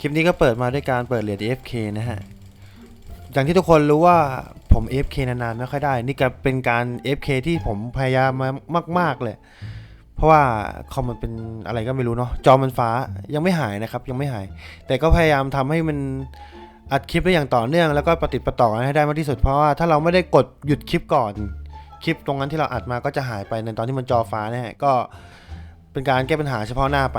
คลิปนี้ก็เปิดมาด้วยการเปิดเหรียญ AFK นะฮะ อย่างที่ทุกคนรู้ว่าผม AFK นานๆไม่ค่อยได้ นี่ก็เป็นการ AFK ที่ผมพยายามมามาก ๆ เลย เพราะว่าคอมมันเป็นอะไรก็ไม่รู้เนาะ จอมันฟ้ายังไม่หายนะครับ ยังไม่หาย แต่ก็พยายามทำให้มันอัดคลิปได้อย่างต่อเนื่องแล้วก็ประติดปต่อให้ได้มากที่สุด เพราะว่าถ้าเราไม่ได้กดหยุดคลิปก่อน คลิปตรงนั้นที่เราอัดมาก็จะหายไปในตอนที่มันจอฟ้านะฮะก็เป็นการแก้ปัญหาเฉพาะหน้าไป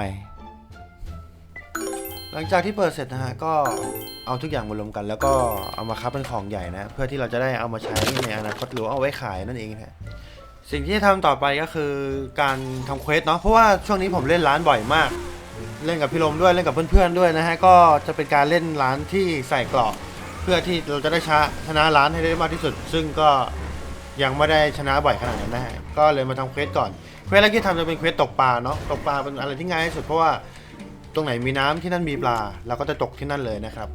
หลังจากที่เปิดเสร็จนะฮะก็เอาทุกอย่างมารวมกัน แล้วก็เอามาคับเป็นของใหญ่นะ เพื่อที่เราจะได้เอามาใช้ในอนาคตหรือเอาไว้ขายนั่นเองนะฮะสิ่งที่จะทำต่อไปก็คือการทำเควสเนาะเพราะว่าช่วงนี้ผมเล่นร้านบ่อยมาก เล่นกับพี่ลมด้วยเล่นกับเพื่อนๆด้วยนะฮะก็จะเป็นการเล่นร้านที่ใส่กรอบเพื่อที่เราจะได้ชนะชนะร้านให้ได้มากที่สุด ซึ่งก็ยังไม่ได้ชนะบ่อยขนาดนั้นนะฮะก็เลยมาทำเควสก่อนเควสแรกที่ทำจะเป็นเควสตกปลาเนาะตกปลาเป็นอะไรที่ง่ายที่สุดเพราะว่า ตรงไหนมีน้ำที่นั่นมีปลาเราก็จะตกที่นั่นเลยนะครับ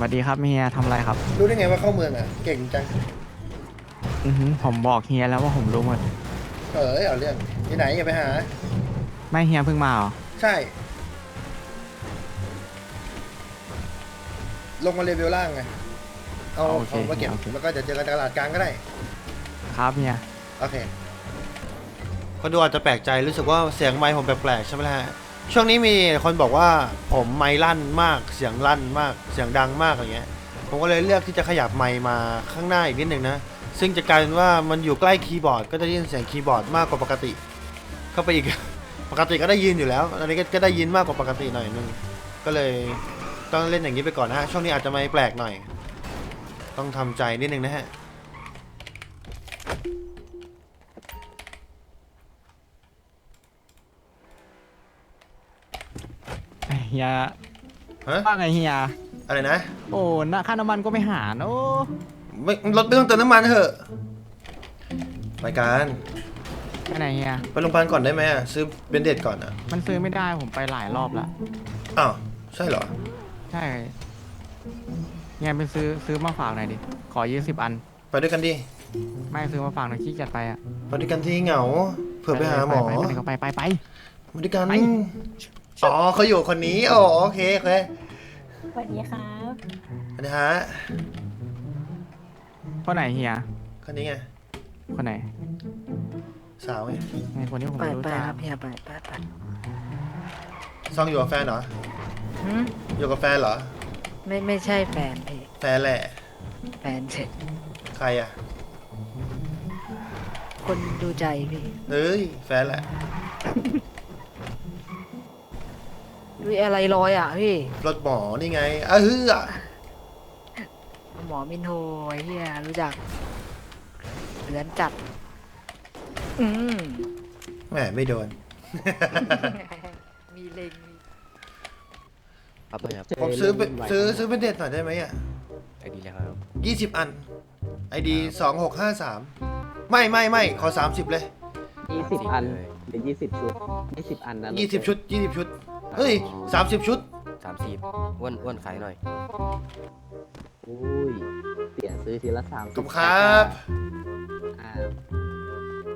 สวัสดีครับเฮียทำอะไรครับ รู้ได้ไงว่าเข้าเมืองอะ เก่งจัง อือหือผมบอกเฮียแล้วว่าผมรู้หมดเออเอาเรื่องที่ไหนอย่าไปหา ไม่เฮียเพิ่งมาเหรอใช่ ลงมาเลเวลล่างไง เอาโอเคเอามาเก็บโอเคแล้วก็จะเจอกันตลาดกลางก็ได้ ครับเฮียโอเค คนดูอาจจะแปลกใจรู้สึกว่าเสียงไมค์ผมแปลกๆใช่ไหมล่ะฮะ ช่วงนี้มีคนบอกว่าผมไมค์ลั่นมากเสียงลั่นมากเสียงดังมากอย่างเงี้ย ผมก็เลยเลือกที่จะขยับไมค์มาข้างหน้าอีกนิดหนึ่งนะ ซึ่งจะกลายเป็นว่ามันอยู่ใกล้คีย์บอร์ดก็จะได้ยินเสียงคีย์บอร์ดมากกว่าปกติก็ไปอีก ปกติก็ได้ยินอยู่แล้ว อันนี้ก็ก็ได้ยินมากกว่าปกติหน่อยนึง ก็เลยต้องเล่นอย่างนี้ไปก่อนนะฮะ ช่วงนี้อาจจะไม่แปลกหน่อย ต้องทำใจนิดนึงนะฮะ เฮียฮะว่าไงเฮีย อะไรนะโอ้นะค่าน้ำมันก็ไม่หารโอ้ไม่รถไม่ต้องเติมน้ำมันเถอะไปกันไปไหนเฮีย ไปโรงพยาบาลก่อนได้ไหมอะซื้อเบนเดตก่อนอะมันซื้อไม่ได้ผมไปหลายรอบแล้วอ้าวใช่เหรอใช่เฮียไปซื้อซื้อมาฝากหน่อยดิ ขอยี่สิบอัน ไปด้วยกันดิไม่ซื้อมาฝากหน่อยขี้เกียจไปอะไปด้วยกันที่เหงาเผื่อไปหาหมอไปไปไปไปไปไป ไปด้วยกันไป อ๋อเขาอยู่คนนี้อ๋อโอเคโอเคสวัสดีครับอันนี้ฮะคนไหนเฮีย คนนี้ไงคนไหนสาวไงไงคนนี้ผมไปไม่รู้ไปจักครับเฮียไปไปไปซองอยู่กับแฟนเหรอหืมอยู่กับแฟนเหรอไม่ไม่ใช่แฟนพี่แฟนแหละแฟนเสร็จใครอะคนดูใจพี่เฮ้ยแฟนแหละ ดูอะไรลอยอะพี่ รถหมอนี่ไงเออฮืออะหมอมินโฮไอ้เฮียรู้จักเหลือนจัด อืม แหมไม่โดน มีเล็งมีครับเลยครับผมซื้อเป็นซื้อซื้อเป็นเดทหน่อยได้ไหมอะไอดีเลยครับยี่สิบอันไอดีสองหกห้าสามไม่ไม่ไม่ขอสามสิบเลยยี่สิบอันเลยหรือยี่สิบชุดยี่สิบอันนะยี่สิบชุดยี่สิบชุด เฮ้ยสามสิบชุด สามสิบอ้วนอ้วนขายหน่อย อุ้ยเสียซื้อทีละสามขอบคุณครับ อ่า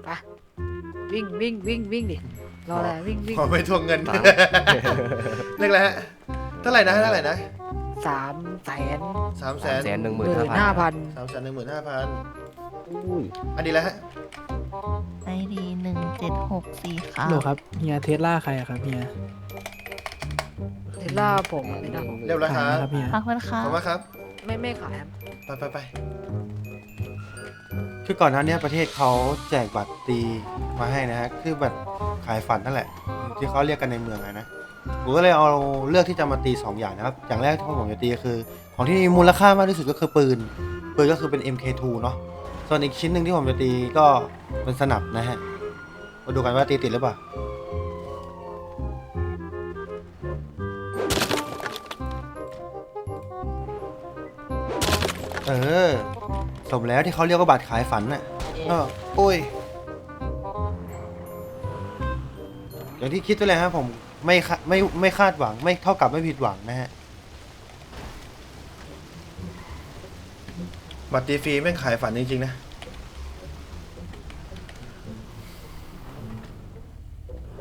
ไปวิ่งวิ่งวิ่งวิ่งดิรออะไรวิ่งวิ่งขอไปทวงเงินเรียกอะไรฮะ เท่าไหร่นะเท่าไหร่นะสามแสนสามแสสามนแสนหนึ่งหหมื่นมื่ห้านพันห้าพันสามแสนหนึ่งหมื่นห้าพันอุ้ยอันนี้แล้วฮะ ไอดีหนึ่งเจ็ดหกสี่ครับโหลครับเฮียเทสลาใครอะครับเฮีย เทสล่าผมไม่ได้เรียบร้อยคขายรันะบครับเฮียขอบคุณคขรัอบบคุณมากครับ ไม่ไม่ขายครับไปไปไปคือก่อนหน้านี้ประเทศเขาแจกบัตรตีมาให้นะฮะ คือบัตรขายฝันนั่นแหละ ที่เขาเรียกกันในเมืองอะนะ ผมก็เลยเอาเลือกที่จะมาตี2อย่างนะครับ อย่างแรกที่ผมจะตีก็คือ ของที่มีมูลค่ามากที่สุดก็คือปืน ปืนก็คือเป็น MK2 เนาะ ส่วนอีกชิ้นหนึ่งที่ผมจะตีก็เป็นสนับนะฮะ มาดูกันว่าตีติดหรือเปล่า เออ สมแล้วที่เขาเรียกว่าบัตรขายฝันน่ะอ้อโอ้ย อย่างที่คิดไว้เลยฮะผมไม่คาไม่ไม่คาดหวัง ไม่เท่ากับไม่ผิดหวังนะฮะ บัตรตีฟรีแม่งขายฝันจริงๆนะ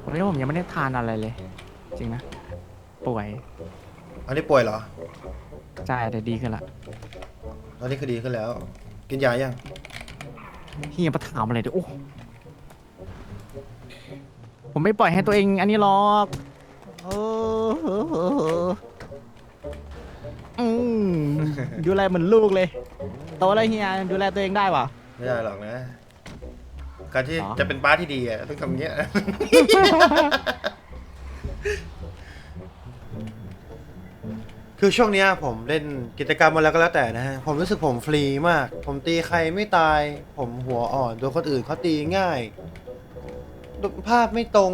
วันนี้ผมยังไม่ได้ทานอะไรเลย จริงนะ ป่วยอันนี้ป่วยเหรอ ใช่แต่ดีขึ้นละ ตอนนี้คดีขึ้นแล้ว กินยายัง เฮียมาถามอะไรเดี๋ยวโอ้ผมไม่ปล่อยให้ตัวเองอันนี้หรอกเอออืมดูแลเหมือนลูกเลยโตแล้วเฮียดูแลตัวเองได้ปะ ไม่ได้หรอกนะ การที่อ๋อจะเป็นป้าที่ดีอะต้องทำอย่างเงี้ย คือช่วงเนี้ยผมเล่นกิจกรรมมาแล้วก็แล้วแต่นะฮะ ผมรู้สึกผมฟรีมาก ผมตีใครไม่ตาย ผมหัวอ่อนโดนคนอื่นเขาตีง่าย ภาพไม่ตรง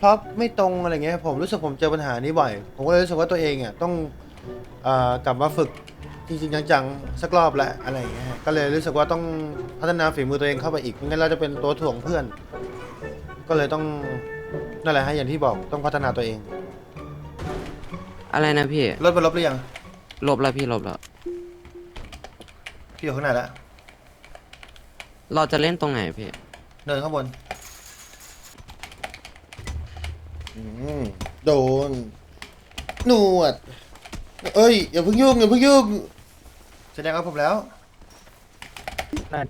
พร็อพไม่ตรงอะไรเงี้ยผมรู้สึกผมเจอปัญหานี้บ่อย ผมก็เลยรู้สึกว่าตัวเองอะต้องเออกลับมาฝึกจริงๆจังๆสักรอบละอะไรเงี้ยฮะก็เลยรู้สึกว่าต้องพัฒนาฝีมือตัวเองเข้าไปอีกไม่งั้นเราจะเป็นตัวถ่วงเพื่อน ก็เลยต้องนั่นแหละฮะอย่างที่บอกต้องพัฒนาตัวเอง อะไรนะพี่รถไปลบหรือยังลบแล้วพี่ลบแล้วพี่อยู่ข้างในแล้วเราจะเล่นตรงไหนพี่เดินข้างบนอืมโดนหนวด เอ้ยอย่าเพิ่งยุ่งอย่าเพิ่งยุ่งแสดงว่าผมแล้ว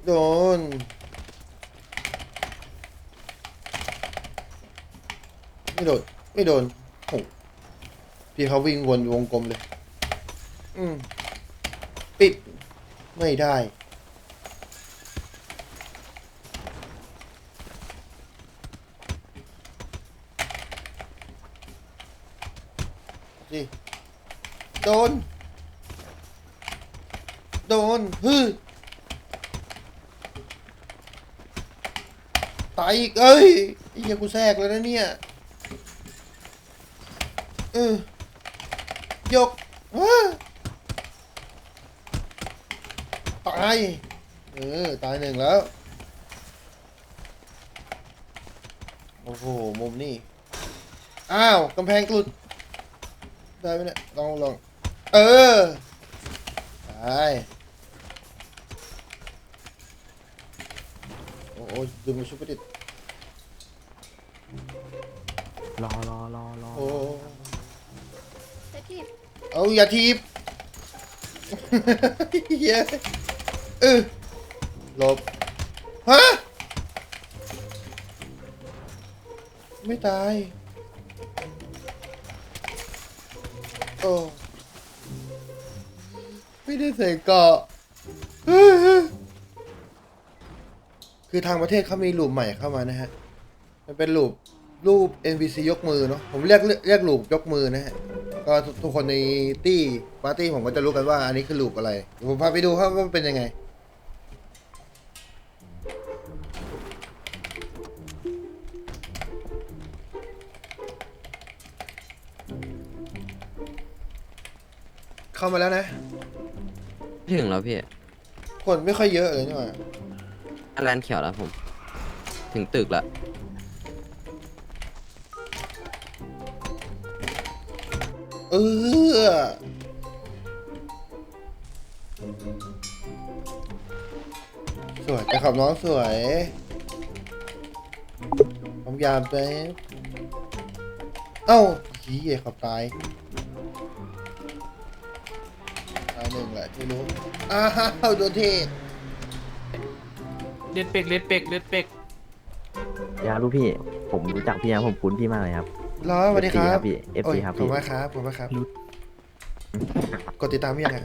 โดนไม่โดนไม่โดนโอ้ พี่เขาวิ่งวนวงกลมเลย อืม ปิด ไม่ได้ ดิโดน โดนฮึตายอีก เอ้ยไอ้เหี้ยกูแทรกเลยนะเนี่ย เออ ยกตาย เออ ตายหนึ่งแล้ว โอ้โห มุมนี่ อ้าว กำแพงกลุด ได้ไหมเนี่ย ลองลอง เออได้โอ้โหดึงมาชุบไปดิรอรอ เอาอย่าทีบเหี้ยเออหลบ ฮะ ไม่ตาย โอ้ไม่ได้ใส่เกาะคือทางประเทศเขามีรูปใหม่เข้ามานะฮะ มันเป็นรูปรูป NPC ยกมือเนาะ ผมเรียกเรียกรูปยกมือนะฮะ ก็ทุกทุกคนในตี้ปาร์ตี้ผมก็จะรู้กันว่าอันนี้คือรูปอะไรเดี๋ยวผมพาไปดูครับว่ามันเป็นยังไง เข้ามาแล้วนะ ถึงแล้วพี่คนไม่ค่อยเยอะเลยนี่หว่าอันแลนเขียวแล้วผม ถึงตึกแล้ว เออสวยจะขับน้องสวยผมยามไป เอ้าขี้ยขับตาย ตายหนึ่งแหละที่รู้ อ้าวโดนเทศเลือดเป็กเลือดเป็กเลือดเป็กยาลูกพี่ ผมรู้จักพี่นะผมคุ้นพี่มากเลยครับ รอสวัสดีครับพี่ FC โอ้ยครับขอบพี่คุณมากครับขอบคุณมากครับ กดติดตามพี่ยังไง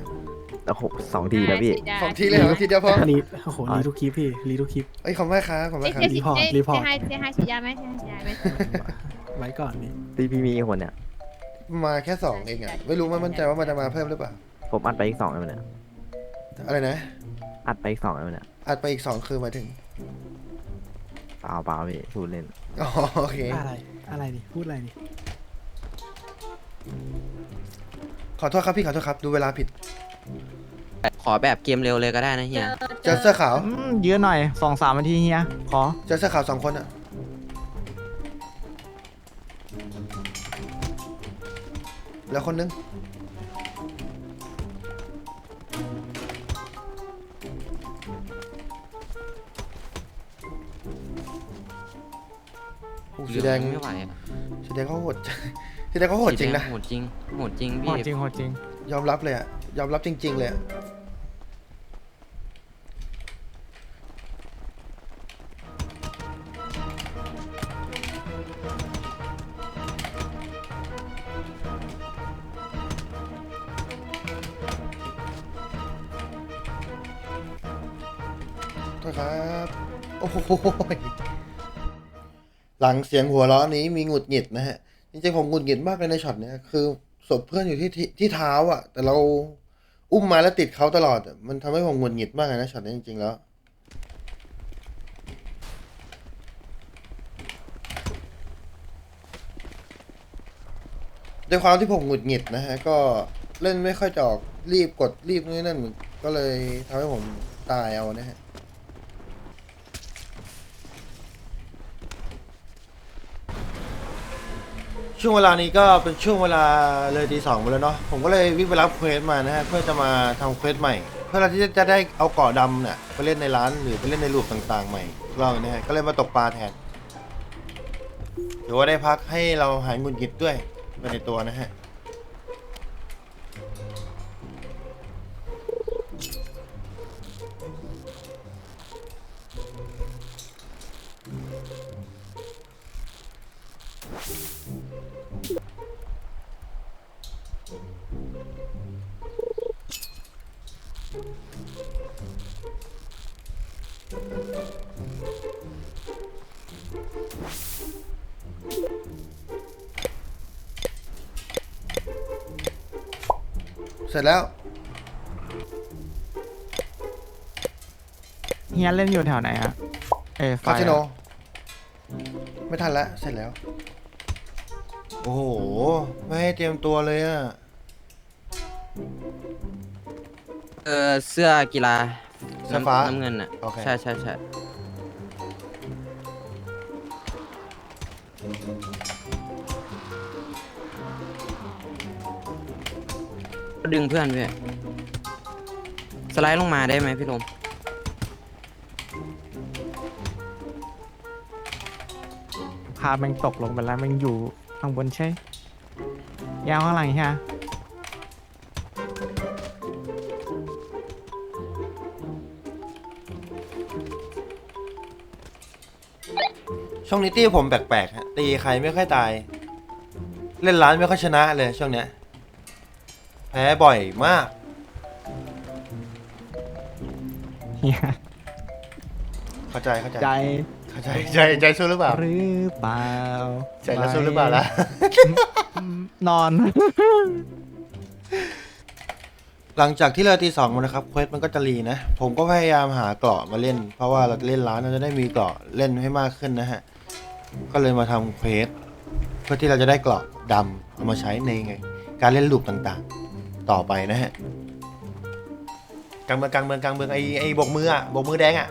โอ้โหสองทีแล้วพี่ สองทีเลยเหรอทีเดียวพอรีโอ้โหรีทุกคลิปพี่รีทุกคลิป เอ้ยขอบคุณมากครับขอบคุณมากครับรีพอร์ตรีพอร์ตเซฮายเซฮายฉีดยาไหมเซฮายฉีดยาไหมไว้ก่อนนี่ตีพี่มีกี่คนเนี่ย มาแค่สองเองอะไม่รู้มันมั่นใจว่ามันจะมาเพิ่มหรือเปล่าผมอัดไปอีกสองแล้วเนี่ย อะไรนะ อัดไปอีกสองแล้วเนี่ย อัดไปอีกสองคือหมายถึงเปล่าเปล่าพี่พูดเล่นอ๋อโอเคอะไร อะไรนี่ พูดอะไรนี่ ขอโทษครับพี่ขอโทษครับ ดูเวลาผิด ขอแบบเกมเร็วเลยก็ได้นะเฮีย เจอเสื้อขาว อืมยืนหน่อยสองสามนาทีเฮีย ขอ เจอเสื้อขาวสองคนอะแล้วคนนึง อ้สีแดงไม่ไหวอะสีแดงเขาโหด สีแดงเขาโหดจริงนะโหดจริงโหดจริงโหพี่ดจริงโหดจริง ยอมรับเลยอะยอมรับจริง ๆ เลยอะ หลังเสียงหัวเราะนี้มีหงุดหงิดนะฮะจริงๆผมหงุดหงิดมากเลยในช็อตเนี้ยคือศพเพื่อนอยู่ที่ที่ที่เท้าอะ แต่เราอุ้มมาแล้วติดเขาตลอด มันทำให้ผมหงุดหงิดมากเลยนะช็อตนี้จริงๆแล้วด้วยความที่ผมหงุดหงิดนะฮะ ก็เล่นไม่ค่อยจออกรีบกดรีบนี่นั่นก็เลยทำให้ผมตายเอานะฮะ ช่วงเวลานี้ก็เป็นช่วงเวลาเลยตีสองไปแล้วเนาะผมก็เลยวิ่งไปรับเควสมานะฮะเพื่อจะมาทำเควสใหม่ เพื่อที่จะได้เอาเกาะดำเนี่ยไปเล่นในร้านหรือไปเล่นในรูปต่างๆใหม่อีกรอบนะฮะก็เลยมาตกปลาแทนหรือว่าได้พักให้เราหายหงุดหงิดด้วยไปในตัวนะฮะ เสร็จแล้ว เฮียเล่นอยู่แถวไหนอะเอไฟคาสิโนอะไม่ทันแล้ว เสร็จแล้ว โอ้โห ไม่ให้เตรียมตัวเลยอะเออเสื้อกีฬาเสื้อฟ้า น้ำเงินอะโอเค ใช่ใช่ใช่ ก็ดึงเพื่อนพี่สไลด์ลงมาได้ไหมพี่ลมพาแม่งตกลงไปแล้วแม่งอยู่ข้างบนใช่ ยาวข้างหลังเฮียช่วงนี้ตี้ผมแปลกๆฮะตีใครไม่ค่อยตาย เล่นร้านไม่ค่อยชนะเลยช่วงเนี้ย แพ้บ่อยมาก เฮียเข้าใจเข้าใจใจเข้าใจใจใจสู้หรือเปล่าหรือเปล่าใจแล้วสู้หรือเปล่าล่ะอืมนอน หลังจากที่เราตีสองมานะครับเควสมันก็จะรีนะ ผมก็พยายามหาเกราะมาเล่น เพราะว่าเราจะเล่นร้านเราจะได้มีเกราะเล่นให้มากขึ้นนะฮะ ก็เลยมาทำเควสเพื่อที่เราจะได้เกราะดำเอามาใช้ในไง การเล่นลูกต่างๆ ต่อไปนะฮะกลางเมืองกลางเมืองกลางเมืองไอ้ไอ้โบกมืออะโบกมือแดงอะ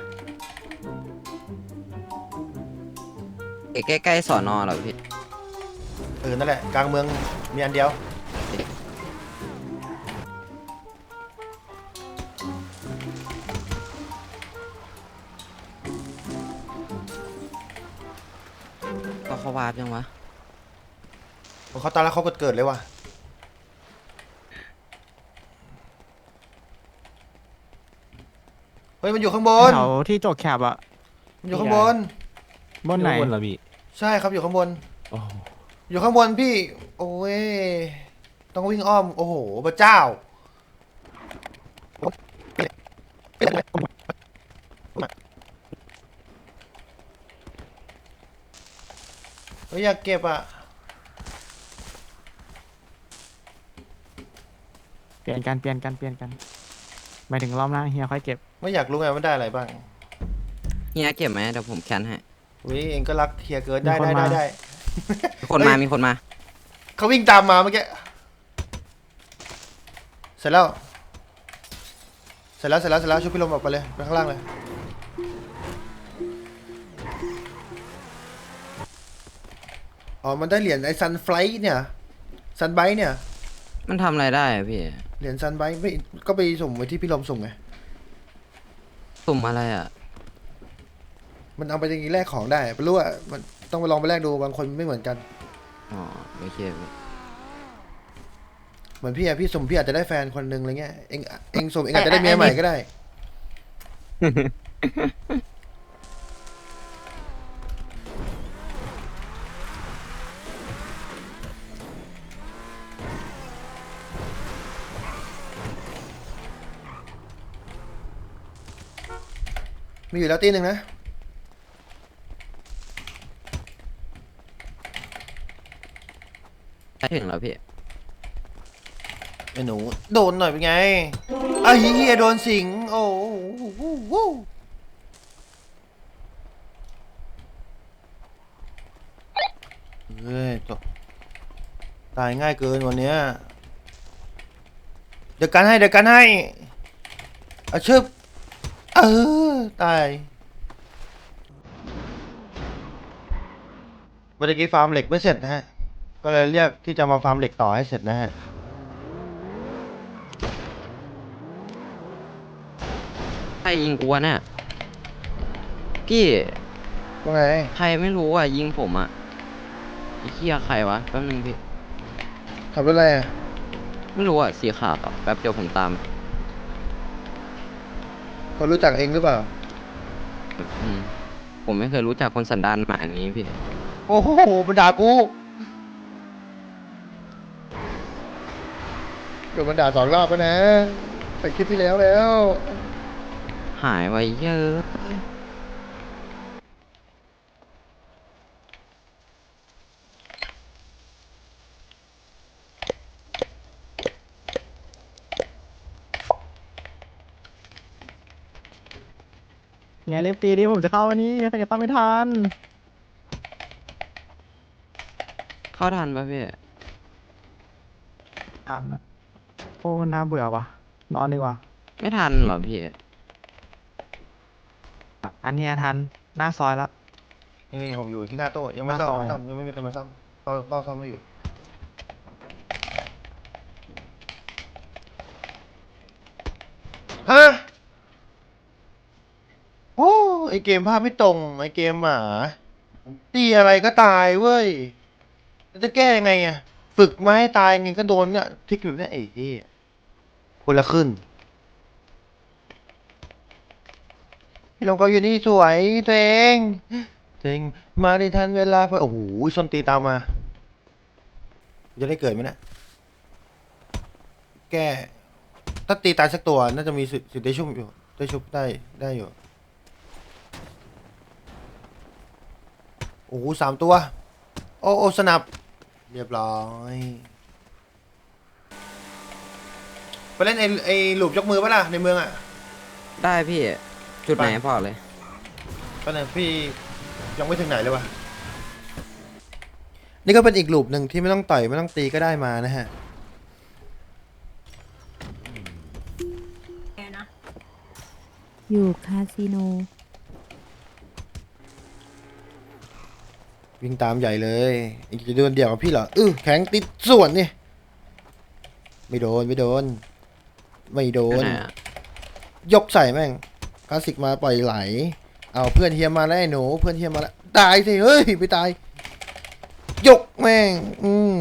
ใกล้ๆสอนอเหรอพี่เออนั่นแหละกลางเมืองมีอันเดียว ก็เขาวาร์ปยังวะ เขาตายแล้วเขากดเกิดเลยว่ะ เฮ้ยมันอยู่ข้างบน แถวที่โจกแคบอะมันอยู่ข้างบน บนไหนใช่ครับอยู่ข้างบนอยู่ข้างบนพี่ โอ้ย ต้องวิ่งอ้อม โอ้โหพระเจ้า เฮ้ยอยากเก็บอะ เปลี่ยนกันเปลี่ยนกันเปลี่ยนกัน หมายถึงรอบหน้าเฮียค่อยเก็บ ไม่อยากรู้ไงว่าได้อะไรบ้างเฮียเก็บไหมเดี๋ยวผมแคนให้วิเองก็รักเฮียเกินได้มีคนได้ได้มา ได้มีคนมาเฮ้ยมีคนมาเขาวิ่งตามมาเมื่อกี้เสร็จแล้วร็จแล้วเสร็จแล้วเสร็จแล้วชุบพี่ลมออกไปเลยไปข้างล่างเลยอ๋อมันได้เหรียญไอ้ซันไฟล์เนี่ยซันไบเนี่ย มันทำอะไรได้อะพี่ เหรียญซันไบไม่ก็ไปส่งไว้ที่พี่ลมส่งไง สุ่มอะไรอะ มันเอาไปอย่างนี้แลกของได้ไม่รู้อะมันต้องไปลองไปแลกดูบางคนไม่เหมือนกัน อ๋อโอเคพี่เหมือนพี่อะพี่สุ่มพี่อาจจะได้แฟนคนหนึ่งอะไรเงี้ยเองเองสุ่มเองอาจจะได้เมียใหม่ก็ได้ มีอยู่แล้วตีหนึ่งนะ ได้ถึงแล้วพี่ ไอ้หนู โดนหน่อยเป็นไงไอ้เฮียโดนสิง โอ้โหเฮ้ยตกตายง่ายเกินวันเนี้ยเดี๋ยวกันให้เดี๋ยวกันให้ เอาชึบเออ ตายเมื่อกี้ฟาร์มเหล็กไม่เสร็จนะฮะ ก็เลยเรียกที่จะมาฟาร์มเหล็กต่อให้เสร็จนะฮะใครยิงกูวะเนี่ยพี่ว่าไงใครไม่รู้อะยิงผมอะไอ้เหี้ยใครวะแป๊บนึงพี่ขับรถอะไรอะไม่รู้อะสีขาวอะแป๊บเดียวผมตาม เขารู้จักเองหรือเปล่า อืมผมไม่เคยรู้จักคนสันดานหมาอย่างนี้พี่ โอ้โหมันด่ากูโดนมันด่าสองรอบแล้วนะแต่คลิปที่แล้วแล้ว หายไปเยอะ ไงเล็บตีดิผมจะเข้าวันนี้ใครจะต้องไม่ทัน เข้าทันปะพี่ ทันอะโอ้น่าเบื่อว่ะ นอนดีกว่า ไม่ทันเหรอพี่ อันเนี้ยทัน หน้าซอยแล้วนี่ผมอยู่ที่หน้าโต๊ะยังไม่ซ่อมซ่อมยังไม่มีใครมาซ่อมต้อต้องซ่อมไม่อยู่ ฮะ โอ้ ไอเกมภาพไม่ตรง ไอเกมหมาตีอะไรก็ตายเว้ยจะแก้ยังไงอะ ฝึกมาให้ตายไงก็โดนเนี่ยทิกอยู่เนี่ยไอ้ที่คนละขึ้นพี่ลงก็อยู่นี่สวยตัวเองตัวเองมาได้ทันเวลาพอโอ้โหส้นตีนตามมา จะได้เกิดไหมนะแก้ถ้าตีตายสักตัวน่าจะมีสิทธิ์สิทธิ์ได้ชุบอยู่ได้ชุบได้ได้อยู่ อ้โหสามตัว โอ้โอ้สนับ เรียบร้อย ไปเล่นไอ้ไอ้หลูบยกมือปะล่ะในเมืองอะ ได้พี่ จุดไหนไปพอเลยก็เนี่ยพี่ยังไม่ถึงไหนเลยวะนี่ก็เป็นอีกลูปหนึ่งที่ไม่ต้องต่อยไม่ต้องตีก็ได้มานะฮะ อยู่คาสิโน วิ่งตามใหญ่เลยอีกจะโดนเดี่ยวกับพี่เหรออื้อแข็งติดส่วนนี่ไม่โดนไม่โดน ไม่โดนไหนอะยกใส่แม่งคลาสสิกมาปล่อยไหล เอาเพื่อนเฮียมาแล้วไอ้หนู เพื่อนเฮียมาแล้วตายสิเฮ้ยไปตาย ยกแม่ง อืม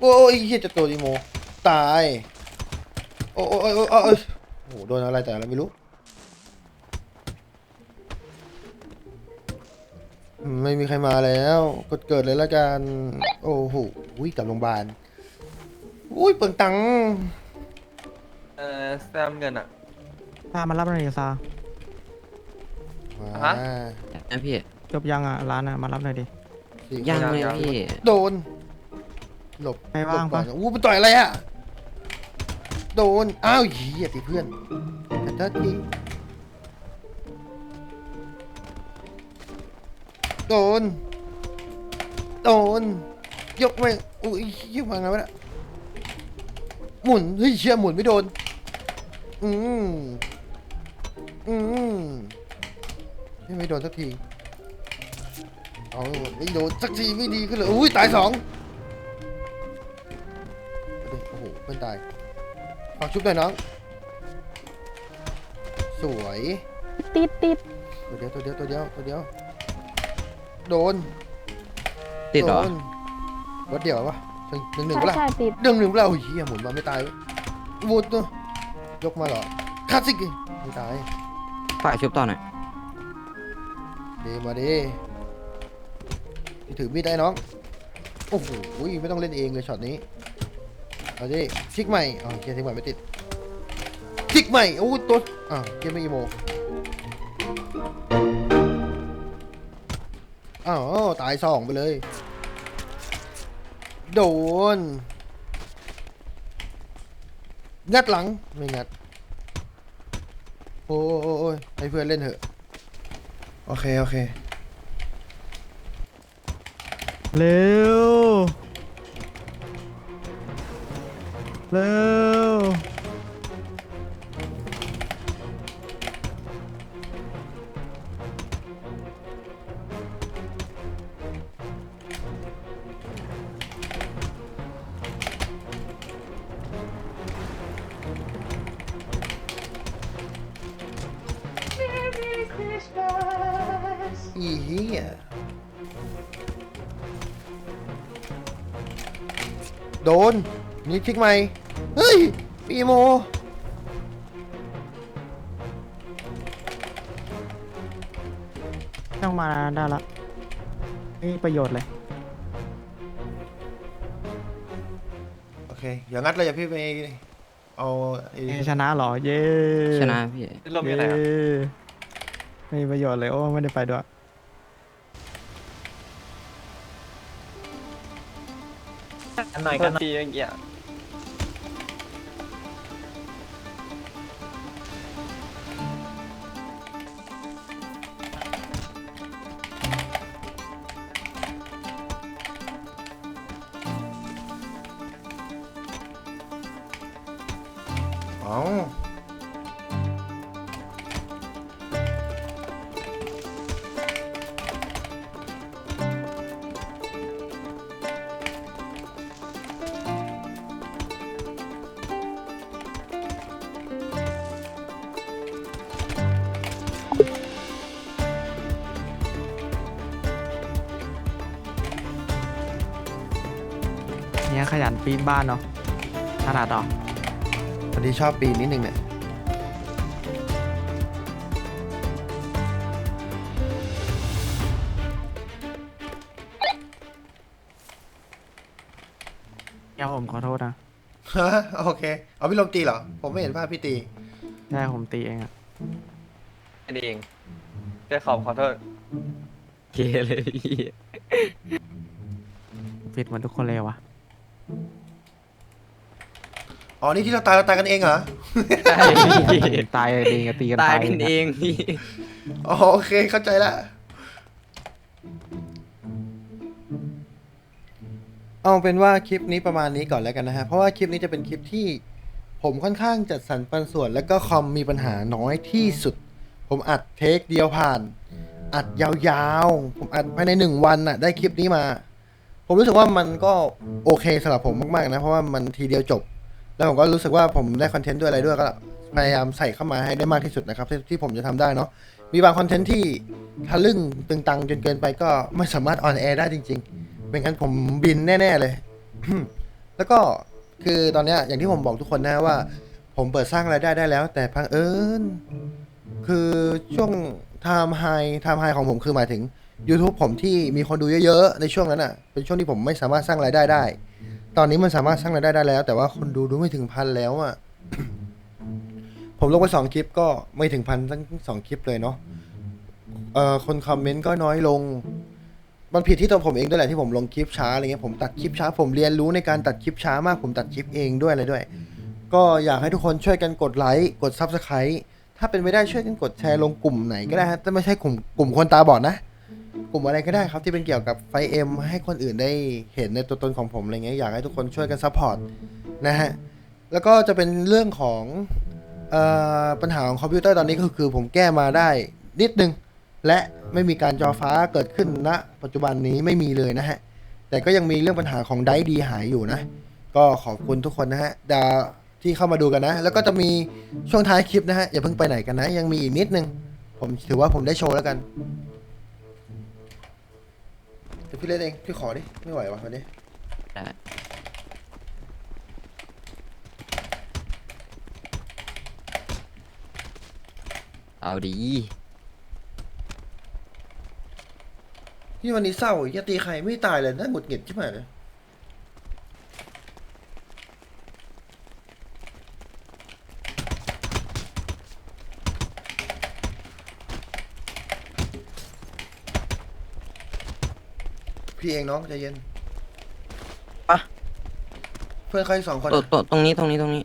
โอ้ยเฮียจะตัวดีโม ตาย โอ้ยโอ้ยโอ้ยโอ้ยโอ้ยโอ้โหโดนอะไรแต่อะไรไม่รู้ ไม่มีใครมาแล้วกดเกิดเลยละกัน โอ้โหอุ้ยกลับโรงพยาบาลอุ้ยเปิงตังค์เออแซมเงินอะซามารับหน่อยดิซาฮะมานะพี่จบยังอะร้านอะมารับหน่อยดิ สี่ยังคนเลยยังพี่ โดน หลบไม่ว่างหลบก่อนปะอู้ไปต่อยอะไรอะ โดน อ้าวเหี้ยติเพื่อนขอโทษที โดน โดน ยกแม่งอุ้ยยกมาไงวะเนี่ยหมุน เฮ้ยเชี่ยหมุนไม่โดน อืมอืมนี่ไม่โดนสักที เอาไม่โดนสักทีไม่ดีขึ้นเลย อุ้ยตายสองเอาดิโอ้โหเพื่อนตายฝากชุบหน่อยน้อง สวย ติดติดตัวเดียวตัวเดียวตัวเดียวตัวเดียว โดนติดเหรอโนรถเดียววะหนึ่งหนึ่งหนึ่งใช่เปล่าใช่ติดหนึ่งหนึ่งเปล่าโอ้ยเฮียหมุนมาไม่ตายวุดตัวยกมาเหรอคลาสสิกดิไม่ตายฝ่ายชุบต่อหน่อยเดมาดิพี่ถือมีดได้น้องโอ้โหไม่ต้องเล่นเองเลยช็อตนี้เอาดิคลิกใหม่อ๋อเกียร์คลิกใหม่ไม่ติดคลิกใหม่โอ้ยตัวอ่าวเกียร์ไม่อีโม อ้าวตายสองไปเลย โดน งัดหลัง ไม่งัด โอ้โอ้ยโอ้ยให้เพื่อนเล่นเถอะ โอเค โอเค เร็ว เร็ว นนี่คลิกใหม่ เฮ้ย ปีโม ต้องมาได้ละไม่มีประโยชน์เลย โอเค อย่างัดเลยอย่าพี่ไป เอาไอ้ชนะเหรอ เย้ชนะพี่เย้ไม่มีประโยชน์เลย โอ้ ไม่ได้ไปด้วย หน่อยกันหน่อยเอา เนี่ยขยันปีนบ้านเนาะขนาดเหรอพอดีชอบปีนนิดนึงเนี่ย เดี๋ยวผมขอโทษนะฮะโอเค เอาพี่ลมตีเหรอ ผมไม่เห็นภาพพี่ตีใช่ผมตีเองอะเองได้ขอบขอโทษเกเลยพี่ผิดเหมือนทุกคนเลยวะ อ๋อ นี่ที่เราตายเราตายกันเองเหรอ ใช่พี่ตายเองอะตีกันตายตายกันเองพี่อ๋อโอเคเข้าใจละ เอาเป็นว่าคลิปนี้ประมาณนี้ก่อนแล้วกันนะฮะ เพราะว่าคลิปนี้จะเป็นคลิปที่ผมค่อนข้างจัดสรรปันส่วน แล้วก็คอมมีปัญหาน้อยที่สุด ผมอัดเทคเดียวผ่าน อัดยาวๆ ผมอัดภายในหนึ่งวันน่ะ ได้คลิปนี้มา ผมรู้สึกว่ามันก็โอเคสำหรับผมมากๆนะ เพราะว่ามันทีเดียวจบ แล้วผมก็รู้สึกว่าผมได้คอนเทนต์ด้วยอะไรด้วยก็พยายามใส่เข้ามาให้ได้มากที่สุดนะครับ ที่ผมจะทำได้เนาะมีบางคอนเทนต์ที่ทะลึ่งตึงตังจนเกินไปก็ไม่สามารถออนแอร์ได้จริงๆเป็นงั้นผมบินแน่ ๆเลย แล้วก็คือตอนนี้อย่างที่ผมบอกทุกคนนะว่า ผมเปิดสร้างรายได้ได้แล้ว แต่พังเอิญคือช่วงไทม์ไฮไทม์ไฮของผมคือหมายถึง YouTube ผมที่มีคนดูเยอะๆ ในช่วงนั้นอะ เป็นช่วงที่ผมไม่สามารถสร้างรายได้ได้ ตอนนี้มันสามารถสร้างรายได้ได้แล้ว แต่ว่าคนดูดูไม่ถึงพันแล้วอะ ผมลงไปสองคลิปก็ไม่ถึงพันทั้งสองคลิปเลยเนาะ เอ่อ คนคอมเมนต์ก็น้อยลง มันผิดที่ตัวผมเองด้วยแหละที่ผมลงคลิปช้าอะไรเงี้ย ผมตัดคลิปช้า ผมเรียนรู้ในการตัดคลิปช้ามาก ผมตัดคลิปเองด้วยอะไรด้วย ก็อยากให้ทุกคนช่วยกันกดไลค์ กดซับสไครต์ถ้าเป็นไม่ได้ช่วยกันกดแชร์ลงกลุ่มไหนก็ได้ฮะแต่ไม่ใช่กลุ่มกลุ่มคนตาบอดนะ กลุ่มอะไรก็ได้ครับที่เป็นเกี่ยวกับไฟเอ็มให้คนอื่นได้เห็นในตัวตนของผมอะไรเงี้ยอยากให้ทุกคนช่วยกันซัพพอร์ตนะฮะแล้วก็จะเป็นเรื่องของออปัญหาของคอมพิวเตอร์ตอนนี้ก็คือผมแก้มาได้นิดนึง และไม่มีการจอฟ้าเกิดขึ้นณปัจจุบันนี้ไม่มีเลยนะฮะ แต่ก็ยังมีเรื่องปัญหาของไดดีหายอยู่นะ ก็ขอบคุณทุกคนนะฮะดาที่เข้ามาดูกันนะ แล้วก็จะมีช่วงท้ายคลิปนะฮะ อย่าเพิ่งไปไหนกันนะ ยังมีอีกนิดนึง ผมถือว่าผมได้โชว์แล้วกัน ดี๋ยวพี่เล่นเอง พี่ขอดิ ไม่ไหววะวันนี้ ได้เอาดีพี่วันนี้เศร้าอย่าตีใครไม่ตายเลยน่าหงุดหงิดใช่ไหมเลย พี่เองน้องใจเย็นปะเพื่อนเขาอีกสองคนตรงอะตรงตรงนี้ตรงนี้ตรงนี้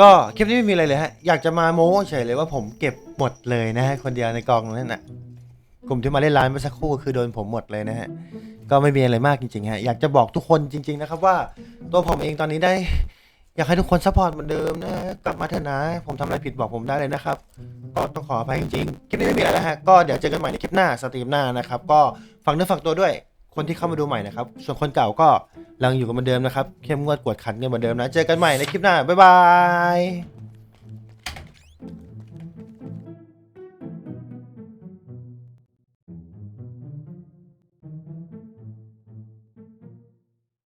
ก็คลิปนี้ไม่มีอะไรเลยฮะ อยากจะมาโม้เฉยเลยว่าผมเก็บหมดเลยนะฮะคนเดียวในกองนั่นน่ะกลุ่มที่มาเล่นร้านเมื่อสักครู่คือโดนผมหมดเลยนะฮะ ก็ไม่มีอะไรมากจริงๆฮะ อยากจะบอกทุกคนจริง ๆ นะครับ ว่าตัวผมเองตอนนี้ได้ อยากให้ทุกคนซัพพอร์ตเหมือนเดิมนะกลับมาเถอะนะ ผมทำอะไรผิดบอกผมได้เลยนะครับ ก็ต้องขออภัยจริงๆ คลิปนี้ไม่มีอะไรแล้วฮะ ก็เดี๋ยวเจอกันใหม่ในคลิปหน้าสตรีมหน้านะครับ ก็ฝากเนื้อฝากตัวด้วย คนที่เข้ามาดูใหม่นะครับ ส่วนคนเก่าก็ยังอยู่กันเหมือนเดิมนะครับ เข้มงวดกวดขันกันเหมือนเดิมนะ เจอกันใหม่ในคลิปหน้า บ๊ายบาย